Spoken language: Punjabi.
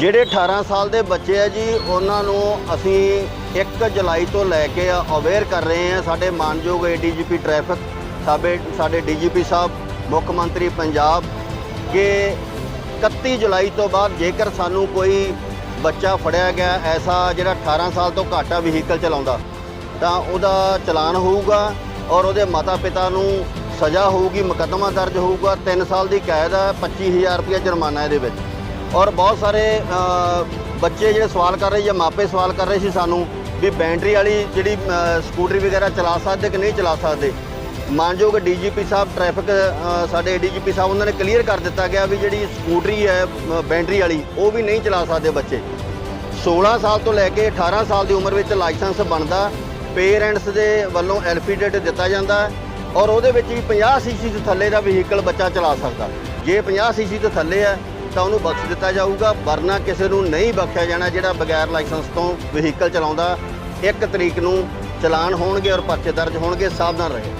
ਜਿਹੜੇ 18 ਸਾਲ ਦੇ ਬੱਚੇ ਆ ਜੀ, ਉਹਨਾਂ ਨੂੰ ਅਸੀਂ 1 ਜੁਲਾਈ ਤੋਂ ਲੈ ਕੇ ਅਵੇਅਰ ਕਰ ਰਹੇ ਹਾਂ ਸਾਡੇ ਮਾਨਯੋਗ ਏਡੀਜੀਪੀ ਟ੍ਰੈਫਿਕ ਸਾਡੇ ਸਾਡੇ ਡੀਜੀਪੀ ਸਾਹਿਬ, ਮੁੱਖ ਮੰਤਰੀ ਪੰਜਾਬ ਕਿ 31 ਜੁਲਾਈ ਤੋਂ ਬਾਅਦ ਜੇਕਰ ਸਾਨੂੰ ਕੋਈ ਬੱਚਾ ਫੜਿਆ ਗਿਆ, ਐਸਾ ਜਿਹੜਾ 18 ਸਾਲ ਤੋਂ ਘੱਟ ਆ ਵਹੀਕਲ ਚਲਾਉਂਦਾ, ਤਾਂ ਉਹਦਾ ਚਲਾਨ ਹੋਊਗਾ ਔਰ ਉਹਦੇ ਮਾਤਾ ਪਿਤਾ ਨੂੰ ਸਜ਼ਾ ਹੋਊਗੀ, ਮੁਕੱਦਮਾ ਦਰਜ ਹੋਊਗਾ 3 ਸਾਲ ਦੀ ਕੈਦ ਹੈ 25000 ਰੁਪਏ ਜੁਰਮਾਨਾ ਇਹਦੇ ਵਿੱਚ। ਔਰ ਬਹੁਤ ਸਾਰੇ ਬੱਚੇ ਜਿਹੜੇ ਸਵਾਲ ਕਰ ਰਹੇ ਜਾਂ ਮਾਪੇ ਸਵਾਲ ਕਰ ਰਹੇ ਸੀ ਸਾਨੂੰ ਵੀ ਬੈਟਰੀ ਵਾਲੀ ਜਿਹੜੀ ਸਕੂਟਰੀ ਵਗੈਰਾ ਚਲਾ ਸਕਦੇ ਕਿ ਨਹੀਂ ਚਲਾ ਸਕਦੇ। ਮਾਨਯੋਗ ਡੀਜੀਪੀ ਸਾਹਿਬ ਟ੍ਰੈਫਿਕ ਅ, ਸਾਡੇ ਡੀਜੀਪੀ ਸਾਹਿਬ ਉਹਨਾਂ ਨੇ ਕਲੀਅਰ ਕਰ ਦਿੱਤਾ ਗਿਆ ਵੀ ਜਿਹੜੀ ਸਕੂਟਰੀ ਹੈ ਅ, ਬੈਟਰੀ ਵਾਲੀ ਉਹ ਵੀ ਨਹੀਂ ਚਲਾ ਸਕਦੇ ਬੱਚੇ। 16 ਸਾਲ ਤੋਂ ਲੈ ਕੇ 18 ਸਾਲ ਦੀ ਉਮਰ ਵਿੱਚ ਲਾਇਸੈਂਸ ਬਣਦਾ ਪੇਰੈਂਟਸ ਦੇ ਵੱਲੋਂ ਐਲਫੀਡੇਟ ਦਿੱਤਾ ਜਾਂਦਾ ਔਰ ਉਹਦੇ ਵਿੱਚ ਵੀ 50 ਸੀਸੀ ਤੋਂ ਥੱਲੇ ਦਾ ਵਹੀਕਲ ਬੱਚਾ ਚਲਾ ਸਕਦਾ। ਜੇ 50 ਸੀਸੀ ਤੋਂ ਥੱਲੇ ਹੈ ਤਾਂ ਉਹਨੂੰ ਬਖਸ਼ ਦਿੱਤਾ ਜਾਊਗਾ। ਵਰਨਾ ਕਿਸੇ ਨੂੰ ਨਹੀਂ ਬਖਸ਼ਿਆ ਜਾਣਾ ਜਿਹੜਾ ਬਗੈਰ ਲਾਇਸੈਂਸ ਤੋਂ ਵਹੀਕਲ ਚਲਾਉਂਦਾ। ਇੱਕ ਤਰੀਕ ਨੂੰ ਚਲਾਨ ਹੋਣਗੇ ਔਰ ਪਰਚੇ ਦਰਜ ਹੋਣਗੇ, ਸਾਵਧਾਨ ਰਹੇ।